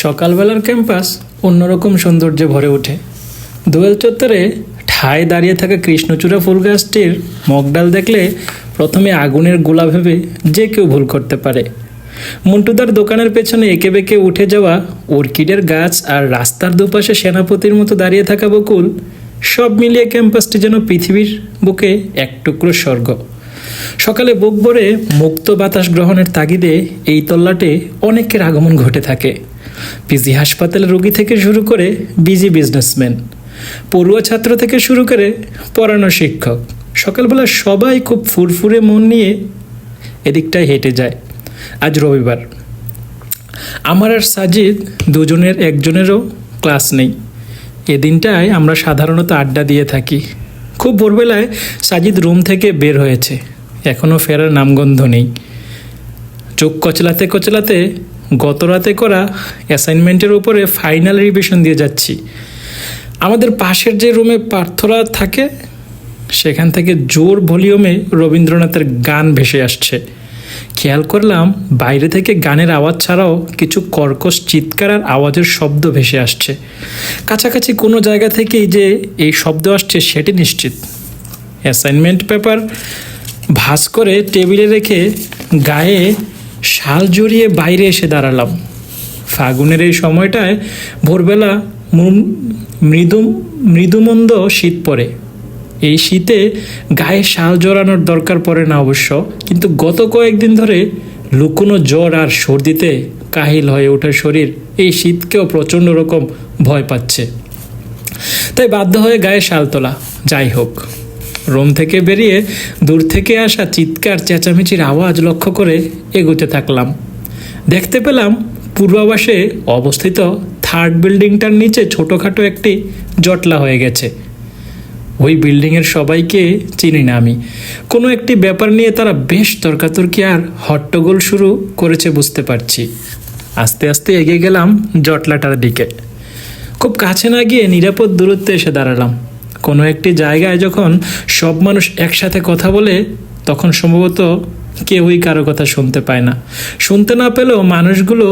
সকালবেলার ক্যাম্পাস অন্যরকম সৌন্দর্যে ভরে ওঠে। দোয়েল চত্বরে ঠায় দাঁড়িয়ে থাকা কৃষ্ণচূড়া ফুল গাছটির মগডাল দেখলে প্রথমে আগুনের গোলা ভেবে যে কেউ ভুল করতে পারে। মন্টুদার দোকানের পেছনে এঁকে বেঁকে উঠে যাওয়া অর্কিডের গাছ আর রাস্তার দুপাশে সেনাপতির মতো দাঁড়িয়ে থাকা বকুল সব মিলিয়ে ক্যাম্পাসটি যেন পৃথিবীর বুকে এক টুকরো স্বর্গ। সকালে বুক ভরে মুক্ত বাতাস গ্রহণের তাগিদে এই তল্লাটে অনেকের আগমন ঘটে থাকে। পিজি হাসপাতালের রোগী থেকে শুরু করে বিজি বিজনেসম্যান, পড়ুয়া ছাত্র থেকে শুরু করে পড়ানো শিক্ষক। সকালবেলা সবাই খুব ফুরফুরে মন নিয়ে এদিকটায় হেঁটে যায় আজ রবিবার। আমার আর সাজিদ দুজনের একজনেরও ক্লাস নেই। এ দিনটায় আমরা সাধারণত আড্ডা দিয়ে থাকি। খুব ভোরবেলায় সাজিদ রুম থেকে বের হয়েছে। এখনও ফেরার নামগন্ধ নেই। চোখ কচলাতে কচলাতে গত রাতে করা অ্যাসাইনমেন্টের উপরে ফাইনাল রিভিশন দিয়ে যাচ্ছি। আমাদের পাশের যে রুমে পার্থরা থাকে, সেখান থেকে জোর ভলিউমে রবীন্দ্রনাথের গান ভেসে আসছে। খেয়াল করলাম, বাইরে থেকে গানের আওয়াজ ছাড়াও কিছু কর্কশ চিৎকার আর আওয়াজের শব্দ ভেসে আসছে। কাছাকাছি কোনো জায়গা থেকেই যে এই শব্দ আসছে, সেটি নিশ্চিত। অ্যাসাইনমেন্ট পেপার ভাস করে টেবিলে রেখে গায়ে শাল জড়িয়ে বাইরে এসে দাঁড়ালাম। ফাগুনের এই সময়টায় ভোরবেলা মৃদু মৃদুমন্দ শীত পড়ে। এই শীতে গায়ে শাল জড়ানোর দরকার পড়ে না অবশ্য, কিন্তু গত কয়েকদিন ধরে লুকোনো জ্বর আর সর্দিতে কাহিল হয়ে ওঠে শরীর এই শীতকেও প্রচণ্ড রকম ভয় পাচ্ছে। তাই বাধ্য হয়ে গায়ে শাল তোলা। যাই হোক। রোম থেকে বেরিয়ে দূর থেকে আসা চিৎকার, চেঁচামেচির আওয়াজ লক্ষ্য করে এগোতে থাকলাম। দেখতে পেলাম পূর্বাবাসে অবস্থিত থার্ড বিল্ডিংটার নিচে ছোটোখাটো একটি জটলা হয়ে গেছে। ওই বিল্ডিংয়ের সবাইকে চিনি না আমি। কোনো একটি ব্যাপার নিয়ে তারা বেশ তর্কাতর্কি আর হট্টগোল শুরু করেছে বুঝতে পারছি। আস্তে আস্তে এগিয়ে গেলাম জটলাটার দিকে। খুব কাছে না গিয়ে নিরাপদ দূরত্বে এসে দাঁড়ালাম। কোনো একটি জায়গায় যখন সব মানুষ একসাথে কথা বলে, তখন সম্ভবত কেউই কারও কথা শুনতে পায় না। শুনতে না পেলেও মানুষগুলো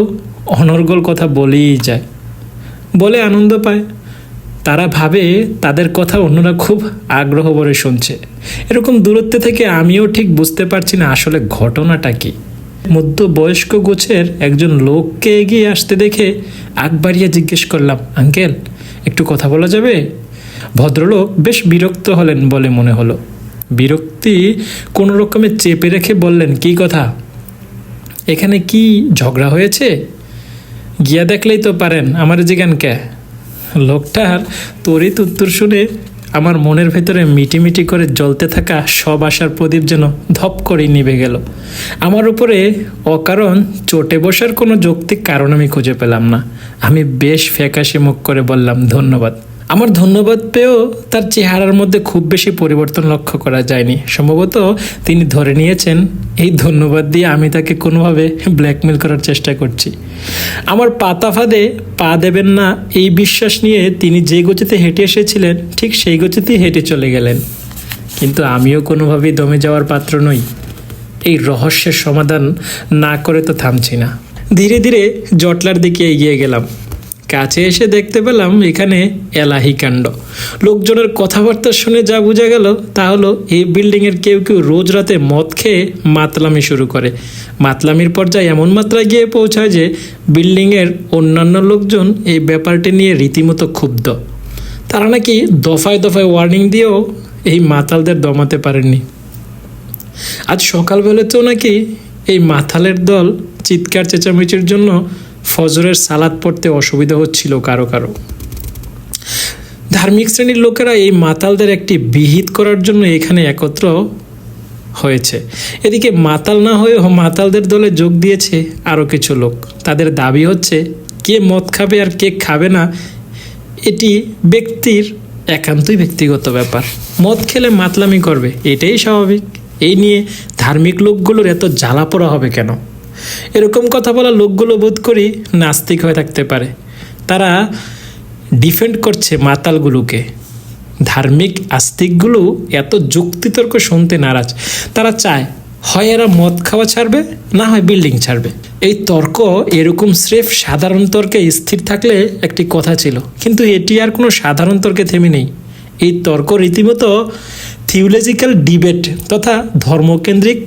অনর্গল কথা বলেই যায়। বলে আনন্দ পায়। তারা ভাবে তাদের কথা অন্যরা খুব আগ্রহ ভরে শুনছে। এরকম দূরত্বে থেকে আমিও ঠিক বুঝতে পারছি না আসলে ঘটনাটা কি। মধ্যবয়স্ক গোছের একজন লোককে এগিয়ে আসতে দেখে আগ বাড়িয়ে জিজ্ঞেস করলাম, আঙ্কেল, একটু কথা বলা যাবে? ভদ্রলোক বেশ বিরক্ত হলেন বলে মনে হলো। বিরক্তি কোনো রকমে চেপে রেখে বললেন, কি কথা? এখানে কি ঝগড়া হয়েছে? গিয়া দেখলেই তো পারেন, আমার জিগান কে? লোকটার তরিত উত্তর শুনে আমার মনের ভেতরে মিটিমিটি করে জ্বলতে থাকা সব আশার প্রদীপ যেন ধপ করেই নিভে গেল। আমার উপরে অকারণ চটে বসার কোনো যৌক্তিক কারণ আমি খুঁজে পেলাম না। আমি বেশ ফ্যাকাশে মুখ করে বললাম, ধন্যবাদ। আমার ধন্যবাদ পেয়েও তার চেহারার মধ্যে খুব বেশি পরিবর্তন লক্ষ্য করা যায়নি। সম্ভবত তিনি ধরে নিয়েছেন, এই ধন্যবাদ দিয়ে আমি তাকে কোনোভাবে ব্ল্যাকমেল করার চেষ্টা করছি। আমার পাতা ফাঁদে পা দেবেন না এই বিশ্বাস নিয়ে তিনি যে গতিতে হেঁটে এসেছিলেন, ঠিক সেই গতিতেই হেঁটে চলে গেলেন। কিন্তু আমিও কোনোভাবেই দমে যাওয়ার পাত্র নই। এই রহস্যের সমাধান না করে তো থামছি না। ধীরে ধীরে জটলার দিকে এগিয়ে গেলাম। কাছে এসে দেখতে পেলাম এখানে এলাহি কাণ্ড। লোকজনের কথাবার্তা শুনে যা বোঝা গেল তা হলো, এই বিল্ডিংয়ের কেউ কেউ রোজ রাতে মদ খেয়ে মাতলামি শুরু করে। মাতলামির পর্যায়ে এমন মাত্রায় গিয়ে পৌঁছায় যে বিল্ডিংয়ের অন্যান্য লোকজন এই ব্যাপারটি নিয়ে রীতিমতো ক্ষুব্ধ। তারা নাকি দফায় দফায় ওয়ার্নিং দিয়েও এই মাতালদের দমাতে পারেননি। আজ সকালবেলাতেও নাকি এই মাথালের দল চিৎকার চেঁচামেচির জন্য ফজরের সালাদ পড়তে অসুবিধা হচ্ছিল কারও কারও। ধার্মিক শ্রেণির লোকেরা এই মাতালদের একটি বিহিত করার জন্য এখানে একত্র হয়েছে। এদিকে মাতাল না হয়েও মাতালদের দলে যোগ দিয়েছে আরও কিছু লোক। তাদের দাবি হচ্ছে, কে মদ খাবে আর কে খাবে না, এটি ব্যক্তির একান্তই ব্যক্তিগত ব্যাপার। মদ খেলে মাতলামি করবে, এটাই স্বাভাবিক। এই নিয়ে ধার্মিক লোকগুলোর এত জ্বালা পোড়া হবে কেন? এরকম কথা বলা লোকগুলো বোধ করি নাস্তিক হয়ে থাকতে পারে। তারা ডিফেন্ড করছে মাতালগুলোকে। ধার্মিক আস্তিকগুলো এত যুক্তিতর্ক শুনতে নারাজ। তারা চায়, হয় এরা মদ খাওয়া ছাড়বে, না হয় বিল্ডিং ছাড়বে। এই তর্ক এরকম স্রেফ সাধারণ তর্কে স্থির থাকলে একটি কথা ছিল। কিন্তু এটি আর কোনো সাধারণ তর্কে থেমে নেই। এই তর্ক রীতিমতো থিওলজিক্যাল ডিবেট তথা ধর্মকেন্দ্রিক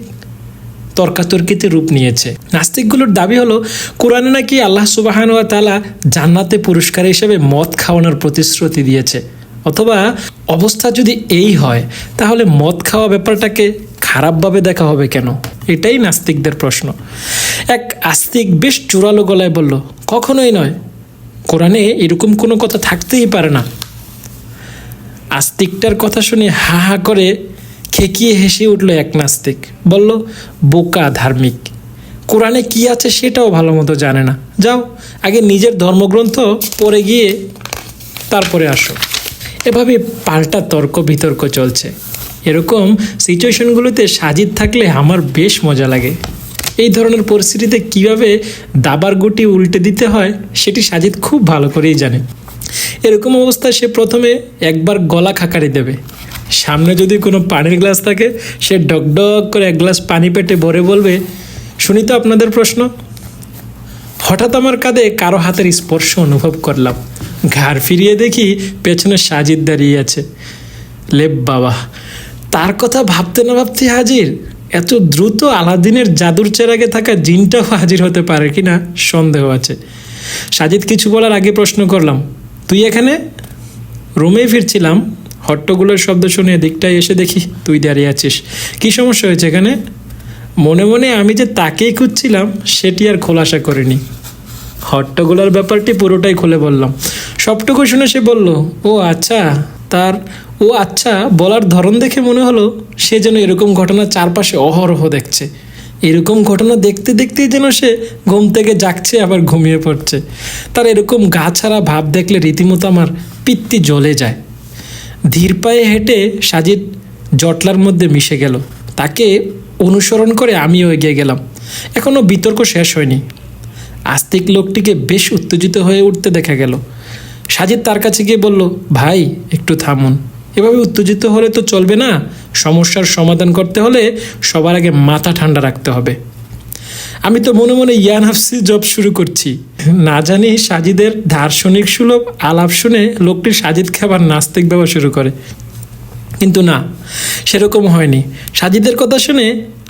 তর্কাতর্কিতে রূপ নিয়েছে। নাস্তিকগুলোর দাবি হলো, কোরআনে নাকি আল্লাহ সুবাহান ওয়া তালা জান্নাতে পুরস্কার হিসেবে মদ খাওয়ানোর প্রতিশ্রুতি দিয়েছে। অথবা, অবস্থা যদি এই হয়, তাহলে মদ খাওয়া ব্যাপারটাকে খারাপভাবে দেখা হবে কেন? এটাই নাস্তিকদের প্রশ্ন। এক আস্তিক বেশ চূড়ালো গলায় বলল, কখনোই নয়। কোরআনে এরকম কোনো কথা থাকতেই পারে না। আস্তিকটার কথা শুনে হা হা করে খেকিয়ে হেসে উঠল এক নাস্তিক। বলল, বোকা ধার্মিক। কোরআনে কি আছে সেটাও ভালো মতো জানে না। যাও, আগে নিজের ধর্মগ্রন্থ পড়ে গিয়ে তারপরে আসো। এভাবে পাল্টা তর্ক বিতর্ক চলছে। এরকম সিচুয়েশনগুলোতে সাজিদ থাকলে আমার বেশ মজা লাগে। এই ধরনের পরিস্থিতিতে কীভাবে দাবার গুটি উল্টে দিতে হয়, সেটি সাজিদ খুব ভালো করেই জানে। এরকম অবস্থায় সে প্রথমে একবার গলা খাকারি দেবে। সামনে যদি কোনো পানির গ্লাস থাকে, সে ডকডক করে এক গ্লাস পানি পেটে ভরে বলবে, শুনি তো আপনাদের প্রশ্ন। হঠাৎ আমার কাঁধে কারও হাতের স্পর্শ অনুভব করলাম। ঘাড় ফিরিয়ে দেখি পেছনে সাজিদ দাঁড়িয়ে আছে। লেপ বাবা, তার কথা ভাবতে না ভাবতে হাজির, এত দ্রুত আলাদিনের জাদুর চেরাগে থাকা জিনটাও হাজির হতে পারে কি না সন্দেহ আছে। সাজিদ কিছু বলার আগে প্রশ্ন করলাম, তুই এখানে? রুমেই ফিরছিলাম। হট্টগুলোর শব্দ শুনে দিকটায় এসে দেখি তুই দাঁড়িয়ে আছিস। কী সমস্যা হয়েছে এখানে? মনে মনে আমি যে তাকেই খুঁজছিলাম, সেটি আর খোলাসা করিনি। হট্টগোলার ব্যাপারটি পুরোটাই খুলে বললাম। সবটুকু শুনে সে বলল, ও আচ্ছা। তার ও আচ্ছা বলার ধরন দেখে মনে হলো সে যেন এরকম ঘটনা চারপাশে অহরহ দেখছে। এরকম ঘটনা দেখতে দেখতেই যেন সে ঘুম থেকে জাগছে, আবার ঘুমিয়ে পড়ছে। তার এরকম গা ছাড়া ভাব দেখলে রীতিমতো আমার পিত্তি জ্বলে যায়। ধীর পায়ে হেঁটে সাজিদ জটলার মধ্যে মিশে গেল। তাকে অনুসরণ করে আমিও এগিয়ে গেলাম। এখনও বিতর্ক শেষ হয়নি। আস্তিক লোকটিকে বেশ উত্তেজিত হয়ে উঠতে দেখা গেল। সাজিদ তার কাছে গিয়ে বলল, ভাই, একটু থামুন। এভাবে উত্তেজিত হলে তো চলবে না। সমস্যার সমাধান করতে হলে সবার আগে মাথা ঠান্ডা রাখতে হবে। আমি তো মনে মনে ইয়ান হাফসি জব শুরু করছি। না জানি সাজিদের দার্শনিক সুলভ আলাপ শুনে লোকটি সাজিদ খাবার নাস্তিক দেওয়া শুরু করে। কিন্তু না, সেরকম হয়নি। সাজিদের কথা শুনে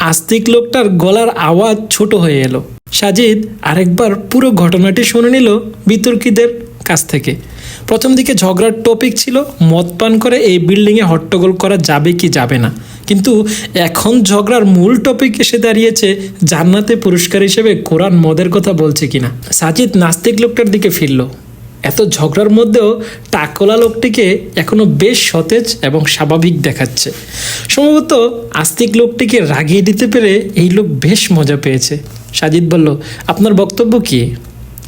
আস্তিক লোকটার গলার আওয়াজ ছোট হয়ে এলো। সাজিদ আরেকবার পুরো ঘটনাটি শুনে নিল বিতর্কীদের কাছ থেকে। প্রথম দিকে ঝগড়ার টপিক ছিল, মদ পান করে এই বিল্ডিংয়ে হট্টগোল করা যাবে কি যাবে না। কিন্তু এখন ঝগড়ার মূল টপিক এসে দাঁড়িয়েছে জান্নাতে পুরস্কার হিসেবে কোরআন মদের কথা বলছে কিনা। সাজিদ নাস্তিক লোকটার দিকে ফিরল। এত ঝগড়ার মধ্যেও টাকলা লোকটিকে এখনও বেশ সতেজ এবং স্বাভাবিক দেখাচ্ছে। সম্ভবত আস্তিক লোকটিকে রাগিয়ে দিতে পেরে এই লোক বেশ মজা পেয়েছে। সাজিদ বলল, আপনার বক্তব্য কি?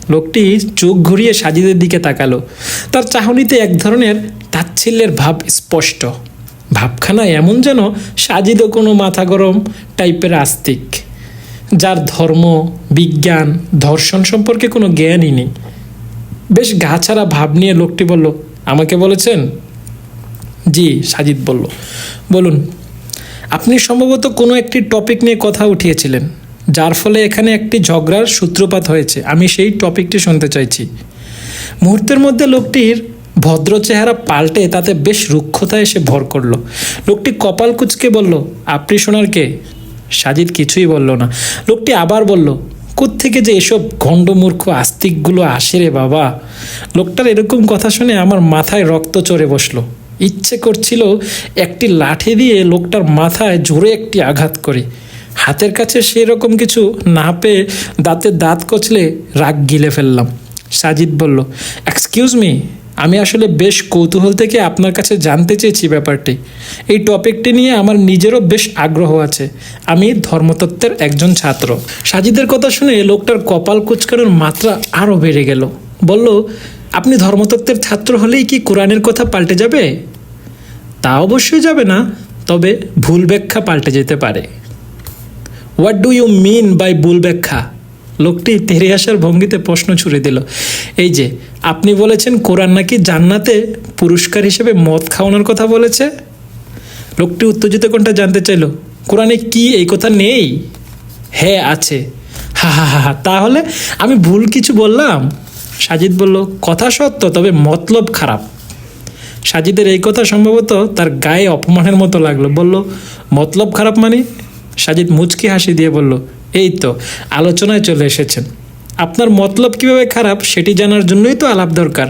লোকটি চোখ ঘুরিয়ে সাজিদের দিকে তাকালো। তার চাহনিতে এক ধরনের তাচ্ছিল্যের ভাব স্পষ্ট। ভাবখানা এমন যেন সাজিদও কোনো মাথা গরম টাইপের আস্তিক, যার ধর্ম, বিজ্ঞান, ধর্ষণ সম্পর্কে কোনো জ্ঞানই নেই। বেশ গা ছাড়া ভাব নিয়ে লোকটি বলল, আমাকে বলেছেন? জি, সাজিদ বলল, বলুন, আপনি সম্ভবত কোনো একটি টপিক নিয়ে কথা উঠিয়েছিলেন, যার ফলে এখানে একটি ঝগড়ার সূত্রপাত হয়েছে। আমি সেই টপিকটি শুনতে চাইছি। মুহূর্তের মধ্যে লোকটির ভদ্র চেহারা পাল্টে তাতে বেশ রুক্ষতা এসে ভর করল। লোকটি কপাল কুচকে বলল, আপনি শোনার কে? সাজিদ কিছুই বলল না। লোকটি আবার বলল থেকে যে এসব গণ্ডমূর্খ আস্তিকগুলো আসে রে বাবা? লোকটার এরকম কথা শুনে আমার মাথায় রক্ত চড়ে বসল। ইচ্ছে করছিল একটি লাঠি দিয়ে লোকটার মাথায় জোরে একটি আঘাত করে। হাতের কাছে সেই রকম কিছু না পেয়ে দাঁতে দাঁত কচলে রাগ গিলে ফেললাম। সাজিদ বলল, এক্সকিউজ মি আমি আসলে বেশ কৌতূহল থেকে আপনার কাছে জানতে চেয়েছি ব্যাপারটি। এই টপিকটি নিয়ে আমার নিজেরও বেশ আগ্রহ আছে। আমি ধর্মতত্ত্বের একজন ছাত্র। সাজিদের কথা শুনে লোকটার কপাল কুচকানোর মাত্রা আরও বেড়ে গেল। বলল, আপনি ধর্মতত্ত্বের ছাত্র হলেই কি কোরআনের কথা পাল্টে যাবে? তা অবশ্যই যাবে না, তবে ভুল ব্যাখ্যা পাল্টে যেতে পারে। What do you mean by ভুল ব্যাখ্যা? লোকটি তেরে আসার ভঙ্গিতে প্রশ্ন ছুড়ে দিল। এই যে, আপনি বলেছেন কোরআন নাকি জান্নাতে পুরস্কার হিসেবে মদ খাওয়ানোর কথা বলেছে? লোকটি উত্তেজিত কোনটা জানতে চাইল, কোরআনে কি এই কথা নেই? হ্যাঁ আছে। হা হা হা হা, তাহলে আমি ভুল কিছু বললাম? সাজিদ বলল, কথা সত্য, তবে মতলব খারাপ। সাজিদের এই কথা সম্ভবত তার গায়ে অপমানের মতো লাগল। বলল, মতলব খারাপ মানে? সাজিদ মুচকি হাসি দিয়ে বলল এই তো আলোচনায় চলে এসেছেন। আপনার মতলব কীভাবে খারাপ সেটি জানার জন্যই তো আলাপ দরকার।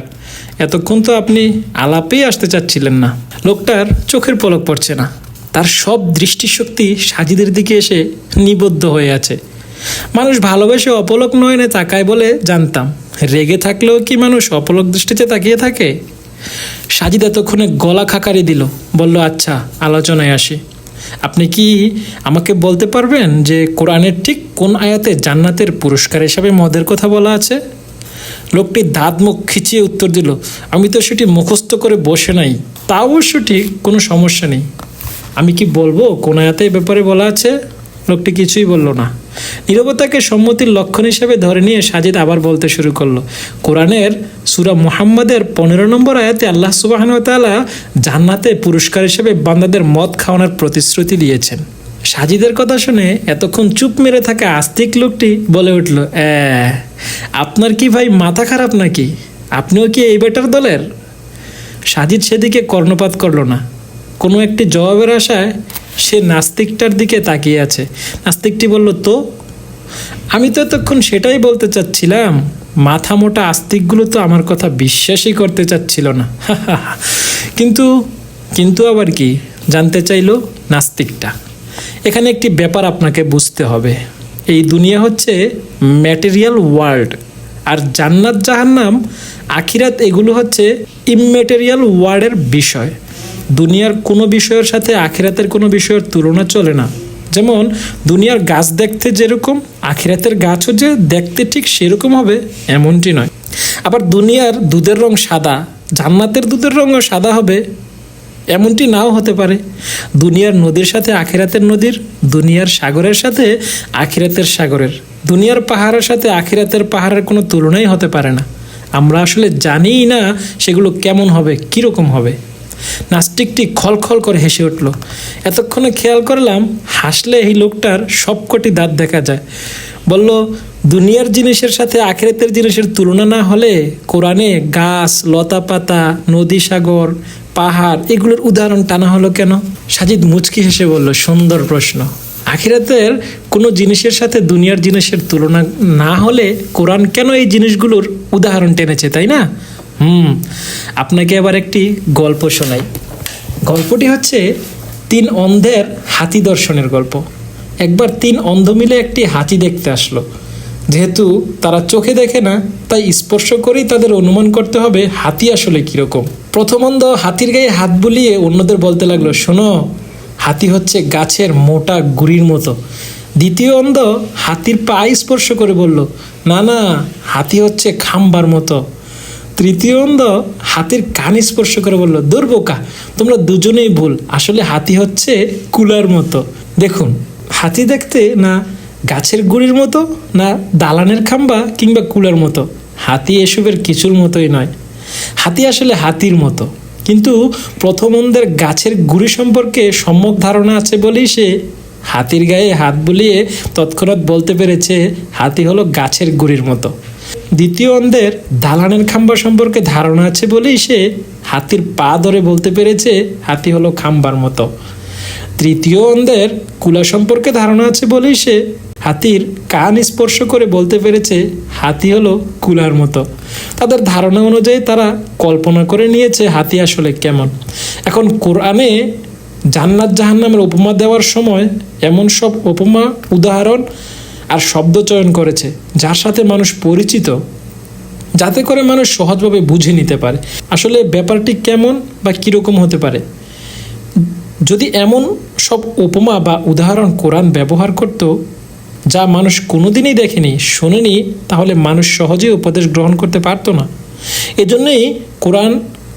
এতক্ষণ তো আপনি আলাপেই আসতে চাচ্ছিলেন না। লোকটার চোখের পলক পড়ছে না। তার সব দৃষ্টিশক্তি সাজিদের দিকে এসে নিবদ্ধ হয়ে আছে। মানুষ ভালোবেসে অপলক নয়নে তাকায় বলে জানতাম। রেগে থাকলেও কি মানুষ অপলক দৃষ্টিতে তাকিয়ে থাকে? সাজিদ এতক্ষণে গলা খাকারি দিল। বলল আচ্ছা আলোচনায় আসি। আপনি কি আমাকে বলতে পারবেন যে কোরআনের ঠিক কোন আয়াতে জান্নাতের পুরস্কার হিসাবে মদের কথা বলা আছে? লোকটি দাঁত মুখ খিচিয়ে উত্তর দিল, আমি তো সেটি মুখস্থ করে বসে নাই, তা অবশ্য ঠিক, কোনো সমস্যা নেই। আমি কি বলব, কোন আয়াতে ব্যাপারে বলা আছে? লোকটি কিছুই বলল না। নীরবতাকে সম্মতির লক্ষণ হিসেবে ধরে নিয়ে সাজিদ আবার বলতে শুরু করল। কোরআনের সুরা মুহাম্মাদের পনেরো নম্বর আয়াতে আল্লাহ সুবাহন তাআলা জান্নাতে পুরস্কার হিসেবে বান্দাদের মদ খাওয়ানোর প্রতিশ্রুতি দিয়েছেন। সাজিদের কথা শুনে এতক্ষণ চুপ মেরে থাকা আস্তিক লোকটি বলে উঠল "এ, আপনার কি ভাই মাথা খারাপ নাকি? আপনিও কি এই বেটার দলের? সাজিদ সেদিকে কর্ণপাত করল না। কোনো একটি জবাবের আশায় সে নাস্তিকটার দিকে তাকিয়ে আছে। নাস্তিকটি বলল, তো? আমি তো এতক্ষণ সেটাই বলতে চাচ্ছিলাম। মাথা মোটা আস্তিকগুলো তো আমার কথা বিশ্বাসই করতে চাচ্ছিল না। কিন্তু কিন্তু আবার কি? জানতে চাইলো নাস্তিকটা। এখানে একটি ব্যাপার আপনাকে বুঝতে হবে। এই দুনিয়া হচ্ছে ম্যাটেরিয়াল ওয়ার্ল্ড, আর জান্নাত জাহান্নাম, আখিরাত এগুলো হচ্ছে ইমমেটেরিয়াল ওয়ার্ল্ডের বিষয়। দুনিয়ার কোনো বিষয়ের সাথে আখিরাতের কোনো বিষয়ের তুলনা চলে না। যেমন, দুনিয়ার গাছ দেখতে যেরকম, আখিরাতের গাছও যে দেখতে ঠিক সেরকম হবে এমনটি নয়। আবার দুনিয়ার দুধের রং সাদা, জান্নাতের দুধের রঙও সাদা হবে এমনটি নাও হতে পারে। দুনিয়ার নদীর সাথে আখিরাতের নদীর, দুনিয়ার সাগরের সাথে আখিরাতের সাগরের, দুনিয়ার পাহাড়ের সাথে আখিরাতের পাহাড়ের কোনো তুলনাই হতে পারে না। আমরা আসলে জানিই না সেগুলো কেমন হবে, কীরকম হবে। নাস্তিকটি খলখল করে হেসে উঠল। এতক্ষণে খেয়াল করলাম হাসলে এই লোকটার সবকটি দাঁত দেখা যায়। বলল, দুনিয়ার জিনিসের সাথে আখেরাতের জিনিসের তুলনা না হলে কোরআনে গাছ লতা পাতা নদী সাগর, পাহাড় এগুলোর উদাহরণ টানা হলো কেন? সাজিদ মুচকি হেসে বলল, সুন্দর প্রশ্ন। আখিরাতের কোনো জিনিসের সাথে দুনিয়ার জিনিসের তুলনা না হলে কোরআন কেন এই জিনিসগুলোর উদাহরণ টেনেছে, তাই না? হুম, আপনাকে আবার একটি গল্প শোনাই। গল্পটি হচ্ছে তিন অন্ধের হাতি দর্শনের গল্প। একবার তিন অন্ধ মিলে একটি হাতি দেখতে আসলো। যেহেতু তারা চোখে দেখে না, তাই স্পর্শ করেই তাদের অনুমান করতে হবে হাতি আসলে কীরকম। প্রথম অন্ধ হাতির গায়ে হাত বুলিয়ে অন্যদের বলতে লাগল, শোনো, হাতি হচ্ছে গাছের মোটা গুড়ির মতো। দ্বিতীয় অন্ধ হাতির পা স্পর্শ করে বলল, না না, হাতি হচ্ছে খাম্বার মতো। তৃতীয় অন্ধ হাতির কান স্পর্শ করে বলল দুর্বোকা তোমরা দুজনেই ভুল। আসলে হাতি হচ্ছে কুলার মতো। দেখুন, হাতি দেখতে না গাছের গুড়ির মতো, না দালানের খাম্বা কিংবা কুলার মতো। হাতি এসবের কিছুর মতোই নয়। হাতি আসলে হাতির মতো। কিন্তু প্রথম অন্ধের গাছের গুড়ি সম্পর্কে সম্যক ধারণা আছে বলেই সে হাতির গায়ে হাত বুলিয়ে তৎক্ষণাৎ বলতে পেরেছে, হাতি হলো গাছের গুড়ির মতো। দ্বিতীয় অন্ধের দালানের খাম্বা সম্পর্কে ধারণা আছে বলেই সে হাতির পা ধরে বলতে পেরেছে হাতি হলো খাম্বার মতো। তৃতীয় অন্ধের কুলা সম্পর্কে ধারণা আছে বলেই সে হাতির কান স্পর্শ করে বলতে পেরেছে হাতি হলো কুলার মতো। তাদের ধারণা অনুযায়ী তারা কল্পনা করে নিয়েছে হাতি আসলে কেমন। এখন কোরআনে জান্নাত জাহান্নামের উপমা দেওয়ার সময় এমন সব উপমা, উদাহরণ আর শব্দ চয়ন করেছে, যার সাথে মানুষ পরিচিত, যাতে করে মানুষ সহজভাবে বুঝে নিতে পারে। আসলে ব্যাপারটি কেমন বা কীরকম হতে পারে? যদি এমন সব উপমা বা উদাহরণ কোরআন ব্যবহার করত, যা মানুষ কোনোদিনই দেখেনি, শোনেনি, তাহলে মানুষ সহজেই উপদেশ গ্রহণ করতে পারতো না। এজন্যই কোরআন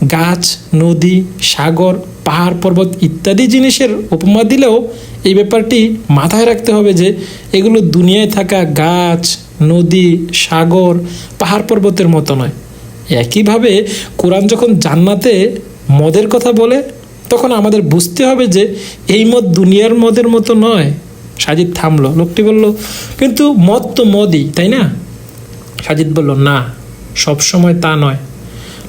গাছ, নদী, সাগর, পাহাড়, পর্বত ইত্যাদি জিনিসের উপমা দিলেও এই ব্যাপারটি মাথায় রাখতে হবে যে এগুলো দুনিয়ায় থাকা গাছ, নদী, সাগর, পাহাড়, পর্বতের মতো নয়। একইভাবে কোরআন যখন জান্নাতে মদের কথা বলে, তখন আমাদের বুঝতে হবে যে এই মদ দুনিয়ার মদের মতো নয়। সাজিদ থামলো, লোকটি বলল, কিন্তু মদ তো মদই, তাই না? সাজিদ বলল, না সব সময় তা নয়।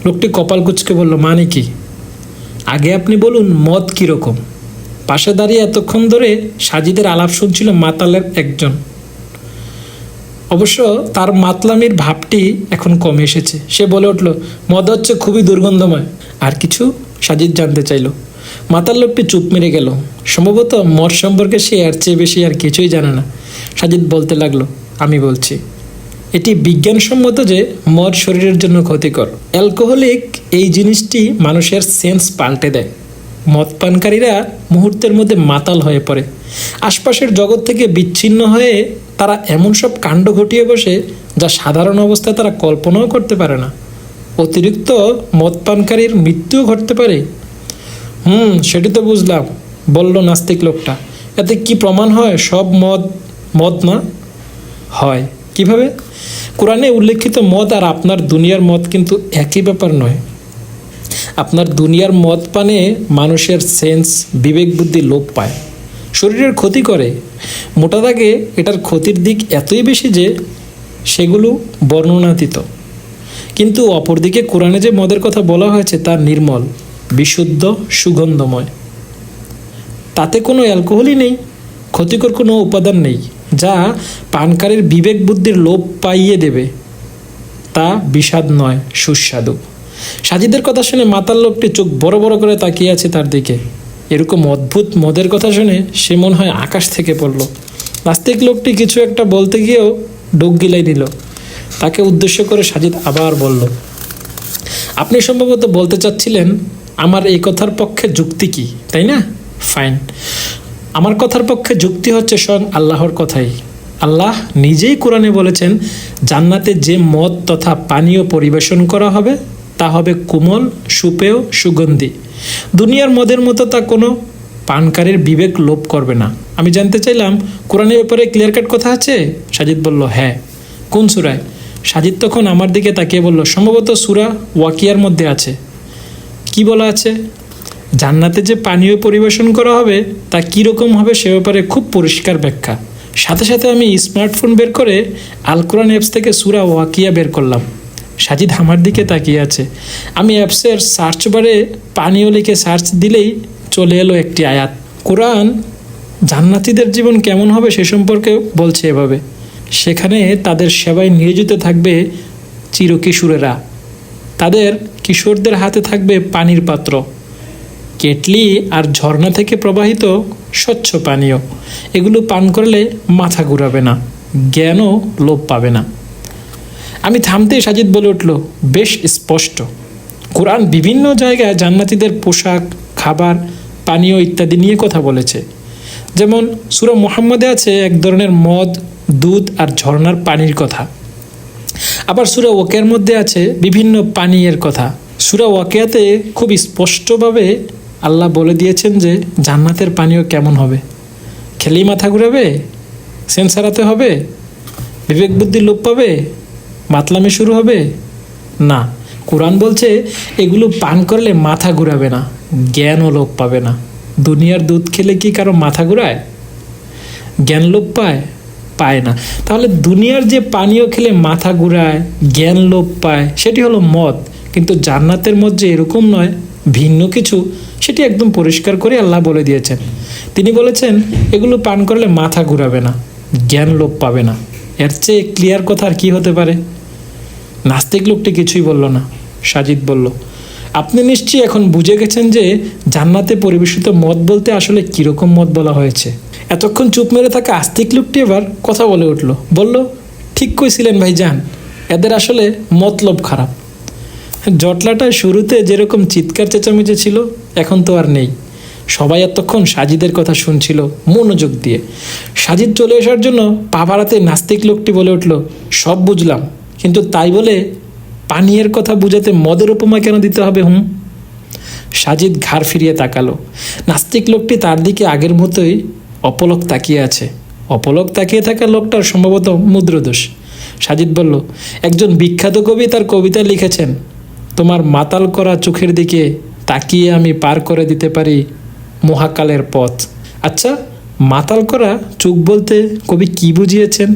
লোকটি কপাল কুচকে বলল মানে কি? আগে আপনি বলুন, মদ কীরকম? পাশে দাঁড়িয়ে এতক্ষণ ধরে সাজিদের আলাপ শুনছিল মাতালের একজন। অবশ্য তার মাতলামির ভাবটি এখন কমে এসেছে। সে বলে উঠল, মদ হচ্ছে খুবই দুর্গন্ধময়। আর কিছু সাজিদ জানতে চাইল। মাতাল লোকটি চুপ মেরে গেল। সম্ভবত মদ সম্পর্কে সে এর চেয়ে বেশি আর কিছুই জানে না। সাজিদ বলতে লাগল, আমি বলছি এটি বিজ্ঞানসম্মত যে মদ শরীরের জন্য ক্ষতিকর। অ্যালকোহলিক এই জিনিসটি মানুষের সেন্স পাল্টে দেয়। মদ পানকারীরা মুহূর্তের মধ্যে মাতাল হয়ে পড়ে। আশপাশের জগৎ থেকে বিচ্ছিন্ন হয়ে তারা এমন সব কাণ্ড ঘটিয়ে বসে যা সাধারণ অবস্থায় তারা কল্পনাও করতে পারে না। অতিরিক্ত মদ পানকারীর মৃত্যুও ঘটতে পারে। হুম, সেটি তো বুঝলাম, বলল নাস্তিক লোকটা। এতে কি প্রমাণ হয় সব মদ মদ না? হয়। কীভাবে? কোরআনে উল্লেখিত মদ আর আপনার দুনিয়ার মদ কিন্তু একই ব্যাপার নয়। আপনার দুনিয়ার মদ পানে মানুষের সেন্স, বিবেক বুদ্ধি লোপ পায়। শরীরের ক্ষতি করে। মোটা দাগে এটার ক্ষতির দিক এতই বেশি যে সেগুলো বর্ণনাতীত। কিন্তু অপরদিকে কোরআনে যে মদের কথা বলা হয়েছে তা নির্মল, বিশুদ্ধ, সুগন্ধময়। তাতে কোনো অ্যালকোহলই নেই, ক্ষতিকর কোনো উপাদান নেই। যা পানকারের বিবেক বুদ্ধির লোপ পাইয়ে দেবে। তা বিষাদ নয়, সুস্বাদু। সাজিদের কথা শুনে মাতাল লোকটি চোখ বড় বড় করে তাকিয়ে আছে তার দিকে। এরকম অদ্ভুত মদের কথা শুনে সে মনে হয় আকাশ থেকে পড়ল। নাস্তিক লোকটি কিছু একটা বলতে গিয়েও ডোক গিলাই নিল। তাকে উদ্দেশ্য করে সাজিদ আবার বলল, আপনি সম্ভবত বলতে চাচ্ছিলেন, আমার এই কথার পক্ষে যুক্তি কি, তাই না? ফাইন। আমার কথার পক্ষে যুক্তি হচ্ছে স্বয়ং আল্লাহর কথাই। আল্লাহ নিজেই কোরআনে বলেছেন, জান্নাতে যে মদ তথা পানীয় পরিবেশন করা হবে, তা হবে কোমল, সুপেয়, সুগন্ধি। দুনিয়ার মদের মতো তা কোনো পানকারীর বিবেক লোপ করবে না। আমি জানতে চাইলাম, কোরআনের ব্যাপারে ক্লিয়ার কাট কথা আছে? সাজিদ বলল হ্যাঁ। কোন সুরায়? সাজিদ তখন আমার দিকে তাকিয়ে বলল, সম্ভবত সুরা ওয়াকিয়ার মধ্যে আছে। কি বলা আছে? জান্নাতে যে পানীয় পরিবেশন করা হবে, তা কীরকম হবে সে ব্যাপারে খুব পরিষ্কার ব্যাখ্যা। সাথে সাথে আমি স্মার্টফোন বের করে আল কোরআন অ্যাপস থেকে সুরা ওয়াকিয়া বের করলাম। সাজিদ আমার দিকে তাকিয়ে আছে। আমি অ্যাপসের সার্চ বারে পানীয় লিখে সার্চ দিলেই চলে এলো একটি আয়াত। কোরআন জান্নাতীদের জীবন কেমন হবে সে সম্পর্কে বলছে এভাবে। সেখানে তাদের সেবায় নিয়োজিত থাকবে চিরকিশোরেরা। তাদের কিশোরদের হাতে থাকবে পানির পাত্র। কেটলি আর ঝর্ণা থেকে প্রবাহিত স্বচ্ছ পানীয়। এগুলো পান করলে মাথা ঘুরাবে না, জ্ঞানও লোপ পাবে না। আমি থামতেই সাজিদ বলে উঠল, বেশ স্পষ্ট। কোরআন বিভিন্ন জায়গায় জান্নাতীদের পোশাক, খাবার, পানীয় ইত্যাদি নিয়ে কথা বলেছে। যেমন সুরা মোহাম্মদে আছে এক ধরনের মদ, দুধ আর ঝর্ণার পানির কথা। আবার সুরা ওকের মধ্যে আছে বিভিন্ন পানীয়ের কথা। সুরা ওয়াকিয়াতে খুব স্পষ্টভাবে আল্লাহ বলে দিয়েছেন যে জান্নাতের পানীয় কেমন হবে? খেলেই মাথা ঘুরাবে? সেন্সারাতে হবে? বিবেক বুদ্ধি লোপ পাবে? মাতলামি শুরু হবে? না, কোরআন বলছে এগুলো পান করলে মাথা ঘুরাবে না, জ্ঞানও লোপ পাবে না। দুনিয়ার দুধ খেলে কি কারও মাথা ঘুরায়? জ্ঞান লোপ পায়? পায় না। তাহলে দুনিয়ার যে পানীয় খেলে মাথা ঘুরায়, জ্ঞান লোপ পায়, সেটি হলো মদ। কিন্তু জান্নাতের মধ্যে এরকম নয়, ভিন্ন কিছু। সেটি একদম পরিষ্কার করে আল্লাহ বলে দিয়েছেন। তিনি বলেছেন, এগুলো পান করলে মাথা ঘুরাবে না, জ্ঞান লোপ পাবে না। এর চেয়ে ক্লিয়ার কথা আর কি হতে পারে? নাস্তিক লোকটি কিছুই বলল না। সাজিদ বলল, আপনি নিশ্চয়ই এখন বুঝে গেছেন যে জান্নাতে পরিবেশিত মদ বলতে আসলে কীরকম মদ বলা হয়েছে। এতক্ষণ চুপ মেরে থাকা আস্তিক লোকটি এবার কথা বলে উঠল। বলল, ঠিক কইছিলেন ভাই যান এদের আসলে মতলব খারাপ। জটলাটায় শুরুতে যেরকম চিৎকার চেঁচামেচি ছিল, এখন তো আর নেই। সবাই এতক্ষণ সাজিদের কথা শুনছিল, মনোযোগ দিয়ে। সাজিদ চলে আসার জন্য পা পাভারাতে নাস্তিক লোকটি বলে উঠল, সব বুঝলাম, কিন্তু তাই বলে পানীয়ের কথা বুঝাতে মদের উপমা কেন দিতে হবে, হুম? সাজিদ ঘাড় ফিরিয়ে তাকালো। নাস্তিক লোকটি তার দিকে আগের মতোই অপলক তাকিয়ে আছে। অপলক তাকিয়ে থাকা লোকটার সম্ভবত মুদ্রদোষ। সাজিদ বলল, একজন বিখ্যাত কবি তার কবিতা লিখেছেন তোমার মাতাল করা চোখের দিকে তাকিয়ে আমি পার করে দিতে পারি মহাকালের পথ। আচ্ছা মাতাল করা চোখ বলতে কবি কি বুঝিয়েছেন?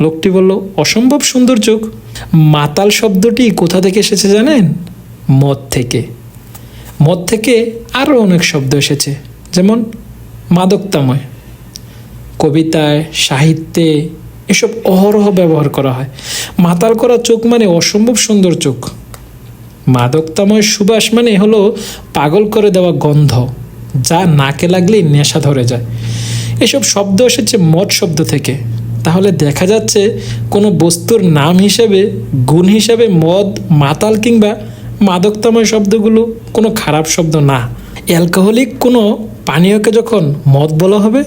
লোকটি বলল, অসম্ভব সুন্দর চোখ। মাতাল শব্দটি কোথা থেকে এসেছে জানেন? মদ থেকে। মদ থেকে আরও অনেক শব্দ এসেছে, যেমন মাদকতাময়। কবিতায়, সাহিত্যে এসব অহরহ ব্যবহার করা হয়। মাতাল করা চোখ মানে অসম্ভব সুন্দর চোখ। মাদকতাময় সুবাস মানে হলো পাগল করে দেওয়া গন্ধ, যা নাকে লাগলেই নেশা ধরে যায়। এসব শব্দ এসেছে মদ শব্দ থেকে। তাহলে দেখা যাচ্ছে কোনো বস্তুর নাম হিসেবে, গুণ হিসেবে মদ, মাতাল কিংবা মাদকতাময় শব্দগুলো কোনো খারাপ শব্দ না। অ্যালকোহলিক কোনো পানীয়কে যখন মদ বলা হবে,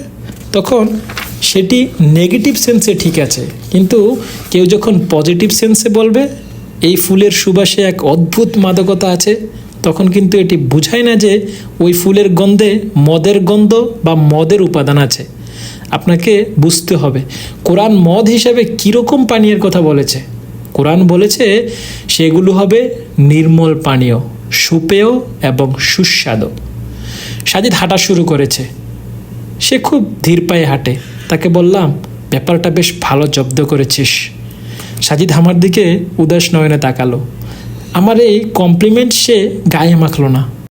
তখন সেটি নেগেটিভ সেন্সে ঠিক আছে। কিন্তু কেউ যখন পজিটিভ সেন্সে বলবে এই ফুলের সুবাসে এক অদ্ভুত মাদকতা আছে, তখন কিন্তু এটি বোঝায় না যে ওই ফুলের গন্ধে মদের গন্ধ বা মদের উপাদান আছে। আপনাকে বুঝতে হবে, কোরআন মদ হিসাবে কীরকম পানীয়ের কথা বলেছে? কোরআন বলেছে, সেগুলো হবে নির্মল পানীয়, সুপেয় এবং সুস্বাদু। সাজিদ হাঁটা শুরু করেছে। সে খুব ধীর পায়ে হাঁটে। তাকে বললাম, ব্যাপারটা বেশ ভালো জব্দ করেছিস। সাজিদ আমার দিকে উদাস নয়নে তাকালো। আমার এই কমপ্লিমেন্ট সে গায়ে মাখলো না।